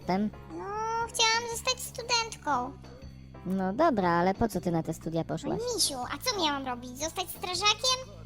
potem? No, chciałam zostać studentką. No dobra, ale po co ty na te studia poszłaś? Misiu, a co miałam robić? Zostać strażakiem?